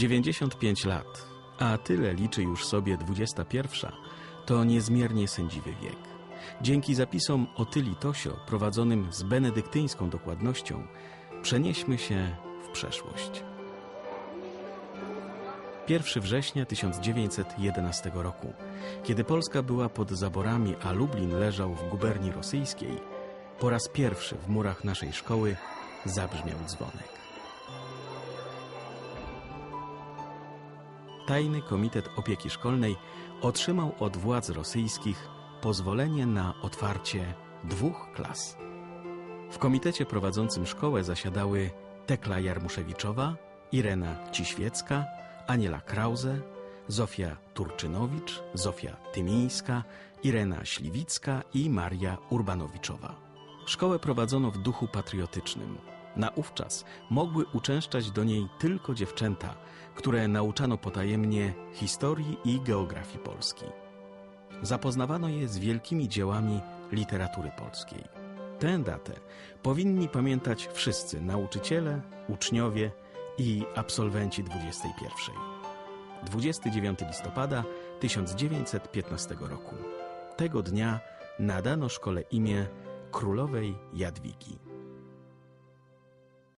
95 lat, a tyle liczy już sobie 21, to niezmiernie sędziwy wiek. Dzięki zapisom Otyli Tosio, prowadzonym z benedyktyńską dokładnością, przenieśmy się w przeszłość. 1 września 1911 roku, kiedy Polska była pod zaborami, a Lublin leżał w guberni rosyjskiej, po raz pierwszy w murach naszej szkoły zabrzmiał dzwonek. Tajny Komitet Opieki Szkolnej otrzymał od władz rosyjskich pozwolenie na otwarcie dwóch klas. W komitecie prowadzącym szkołę zasiadały Tekla Jarmuszewiczowa, Irena Ciświecka, Aniela Krause, Zofia Turczynowicz, Zofia Tymińska, Irena Śliwicka i Maria Urbanowiczowa. Szkołę prowadzono w duchu patriotycznym. Naówczas mogły uczęszczać do niej tylko dziewczęta, które nauczano potajemnie historii i geografii Polski. Zapoznawano je z wielkimi dziełami literatury polskiej. Tę datę powinni pamiętać wszyscy nauczyciele, uczniowie i absolwenci 21. 29 listopada 1915 roku. Tego dnia nadano szkole imię Królowej Jadwigi.